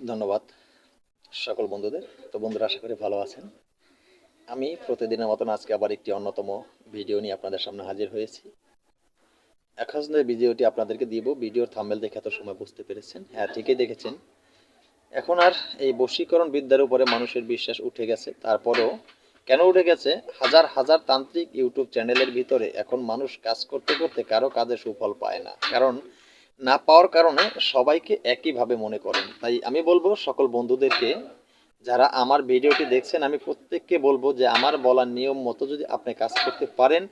ধন্যবাদ সকল বন্ধুদের। তো বন্ধুরা, আশা করি ভালো আছেন। আমি প্রতিদিনের মতন আজকে আবার একটি অন্যতম ভিডিও নিয়ে আপনাদের সামনে হাজির হয়েছি। এখন ভিডিওটি আপনাদেরকে দিব, ভিডিওর থাম্বেল দেখে এত সময় বুঝতে পেরেছেন। হ্যাঁ ঠিকই দেখেছেন। এখন আর এই বশীকরণ বিদ্যার উপরে মানুষের বিশ্বাস উঠে গেছে। তারপরেও কেন উঠে গেছে? হাজার হাজার তান্ত্রিক ইউটিউব চ্যানেলের ভিতরে এখন মানুষ কাজ করতে করতে কারও কাজে সুফল পায় না। কারণ না পাওয়ার কারণে সবাইকে একইভাবে মনে করেন। তাই আমি বলব সকল বন্ধুদেরকে, যারা আমার ভিডিওটি দেখছেন, আমি প্রত্যেককে বলব যে আমার বলার নিয়ম মতো যদি আপনি কাজ করতে পারেন,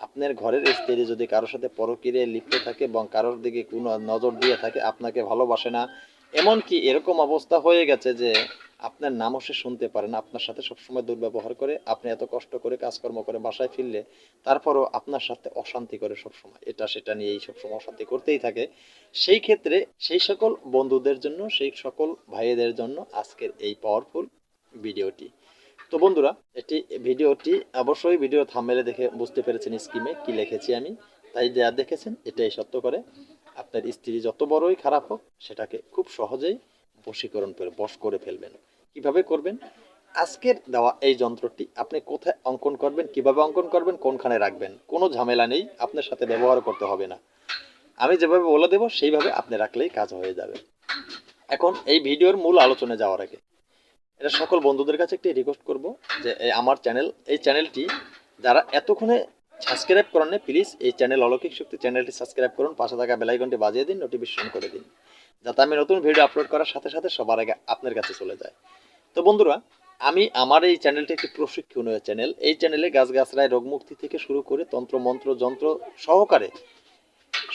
আপনার ঘরের স্ত্রী যদি কারোর সাথে পরকীরে লিপ্ত থাকে এবং কারোর দিকে কোনো নজর দিয়ে থাকে, আপনাকে ভালোবাসে না এমনকি এরকম অবস্থা হয়ে গেছে যে আপনার নামও সে শুনতে পারে না, আপনার সাথে সবসময় দুর্ব্যবহার করে, আপনি এত কষ্ট করে কাজকর্ম করে বাসায় ফিরলে, তারপরও আপনার সাথে অশান্তি করে সবসময়, এটা সেটা নিয়েই সবসময় অশান্তি করতেই থাকে। সেই ক্ষেত্রে সেই সকল বন্ধুদের জন্য, সেই সকল ভাইয়েদের জন্য আজকের এই পাওয়ারফুল ভিডিওটি। তো বন্ধুরা, এটি ভিডিওটি অবশ্যই ভিডিও থামেলে দেখে বুঝতে পেরেছেন স্কিমে কি লিখেছি আমি। তাই যা দেখেছেন, এটাই সত্য করে। আপনার স্ত্রী যত বড়ই খারাপ হোক, সেটাকে খুব সহজেই বশীকরণ করে, বশ করে ফেলবেন। কীভাবে করবেন? আজকের দেওয়া এই যন্ত্রটি আপনি কোথায় অঙ্কন করবেন, কীভাবে অঙ্কন করবেন, কোনখানে রাখবেন, কোনো ঝামেলা নেই, আপনার সাথে ব্যবহার করতে হবে না। আমি যেভাবে বলে দেবো, সেইভাবে আপনি রাখলেই কাজ হয়ে যাবে। এখন এই ভিডিওর মূল আলোচনায় যাওয়ার আগে, এটা সকল বন্ধুদের কাছে একটি রিকোয়েস্ট করব যে আমার চ্যানেল এই চ্যানেলটি যারা এতক্ষণে সাবস্ক্রাইব করেন প্লিজ এই চ্যানেল অলৌকিক শক্তি চ্যানেলটি সাবস্ক্রাইব করুন, পাশে থাকা বেলাইকনটি বাজিয়ে দিন নোটিফিকেশন করে দিন, যাতে আমি নতুন ভিডিও আপলোড করার সাথে সাথে সবার আগে আপনার কাছে চলে যায়। তো বন্ধুরা, আমি আমার এই চ্যানেলটি একটি প্রশিক্ষণীয় চ্যানেল এই চ্যানেলে গাছগাছরায় রোগমুক্তি থেকে শুরু করে তন্ত্র, মন্ত্র, যন্ত্র সহকারে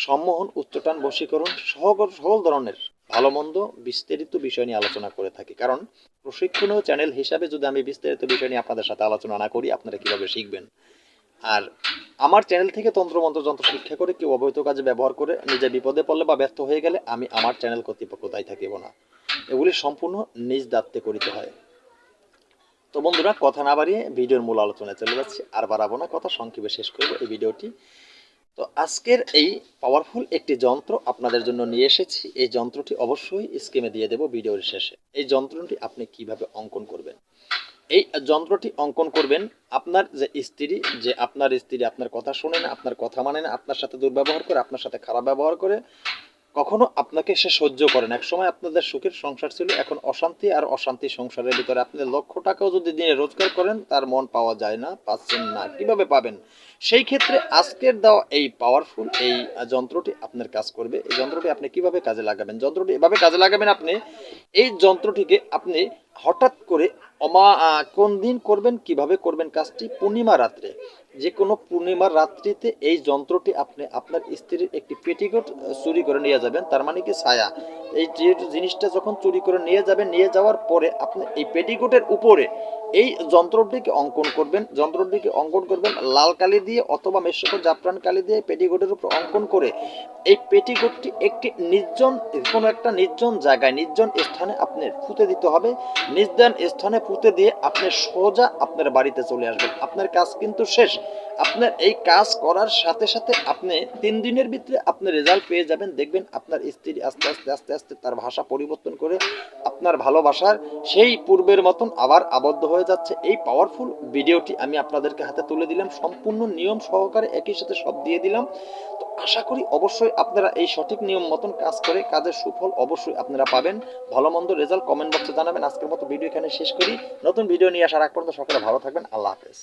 সম্মোহন উচ্চটান বশীকরণ সহকর সকল ধরনের ভালো, মন্দ বিস্তারিত বিষয় নিয়ে আলোচনা করে থাকি। কারণ প্রশিক্ষণীয় চ্যানেল হিসাবে যদি আমি বিস্তারিত বিষয় নিয়ে আপনাদের সাথে আলোচনা না করি, আপনারা কীভাবে শিখবেন? আর আমার চ্যানেল থেকে তন্ত্রমন্ত্র যন্ত্র শিক্ষা করে কেউ অবৈধ কাজে ব্যবহার করে নিজে বিপদে পড়লে বা ব্যর্থ হয়ে গেলে আমি আমার চ্যানেল কর্তৃপক্ষ দায়ী থাকিব না। এগুলি সম্পূর্ণ নিজ দায়িত্বে করিতে হয়। তো বন্ধুরা, কথা না বাড়িয়ে ভিডিওর মূল আলোচনায় চলে যাচ্ছি। আর বাড়াবো না, কথা সংক্ষেপে শেষ করব এই ভিডিওটি। তো আজকের এই পাওয়ারফুল একটি যন্ত্র আপনাদের জন্য নিয়ে এসেছি। এই যন্ত্রটি অবশ্যই স্কিমে দিয়ে দেব ভিডিওর শেষে। এই যন্ত্রটি আপনি কীভাবে অঙ্কন করবেন? এই যন্ত্রটি অঙ্কন করবেন আপনার যে স্ত্রী, যে আপনার স্ত্রী আপনার কথা শোনে না, আপনার কথা মানে না, আপনার সাথে দুর্ব্যবহার করে, আপনার সাথে খারাপ ব্যবহার করে, কখনো আপনাকে সে সহ্য করেন এক সময় আপনাদের সুখের সংসার ছিল, এখন অশান্তি আর অশান্তি সংসারের ভিতরে। আপনি লক্ষ টাকাও যদি দিনে রোজগার করেন, তার মন পাওয়া যায় না, পাচ্ছেন না। কীভাবে পাবেন? সেই ক্ষেত্রে আজকের দেওয়া এই পাওয়ারফুল এই যন্ত্রটি আপনার কাজ করবে। এই যন্ত্রটি আপনি কীভাবে কাজে লাগাবেন? যন্ত্রটি এভাবে কাজে লাগাবেন আপনি, এই যন্ত্রটিকে আপনি হঠাৎ করে অমা কোন দিন করবেন কীভাবে করবেন কাজটি? পূর্ণিমা রাত্রে। যে কোনো পূর্ণিমার রাত্রিতে এই যন্ত্রটি আপনি আপনার স্ত্রীর একটি পেটিকোট চুরি করে নিয়ে যাবেন। তার মানে কি? ছায়া। এই যে জিনিসটা যখন চুরি করে নিয়ে যাবেন, নিয়ে যাওয়ার পরে আপনি এই পেটিকোটের উপরে এই যন্ত্রটিকে অঙ্কন করবেন। যন্ত্রটিকে অঙ্কন করবেন লাল কালি দিয়ে অথবা মেশকর জাফরান কালি দিয়ে পেটিকোটের উপর অঙ্কন করে এই পেটিকোটটি একটি নির্জন, কোনো একটা নির্জন জায়গায়, নির্জন স্থানে আপনি পুঁতে দিতে হবে। নির্জন স্থানে পুঁতে দিয়ে আপনি সোজা আপনার বাড়িতে চলে আসবেন। আপনার কাজ কিন্তু শেষ। আপনার এই কাজ করার সাথে সাথে আপনি তিন দিনের ভিতরে আপনি রেজাল্ট পেয়ে যাবেন। দেখবেন আপনার স্ত্রী আস্তে আস্তে আস্তে আস্তে তার ভাষা পরিবর্তন করে আপনার ভালোবাসার সেই পূর্বের মতন আবার আবদ্ধ হয়ে যাচ্ছে। এই পাওয়ারফুল ভিডিওটি আমি আপনাদেরকে হাতে তুলে দিলাম। সম্পূর্ণ নিয়ম সহকারে একই সাথে সব দিয়ে দিলাম। তো আশা করি অবশ্যই আপনারা এই সঠিক নিয়ম মতন কাজ করে কাজের সুফল অবশ্যই আপনারা পাবেন। ভালো মন্দ রেজাল্ট কমেন্ট বক্সে জানাবেন। আজকের মতো ভিডিও এখানে শেষ করি। নতুন ভিডিও নিয়ে আসার আগ পর্যন্ত সকলে ভালো থাকবেন। আল্লাহ হাফেজ।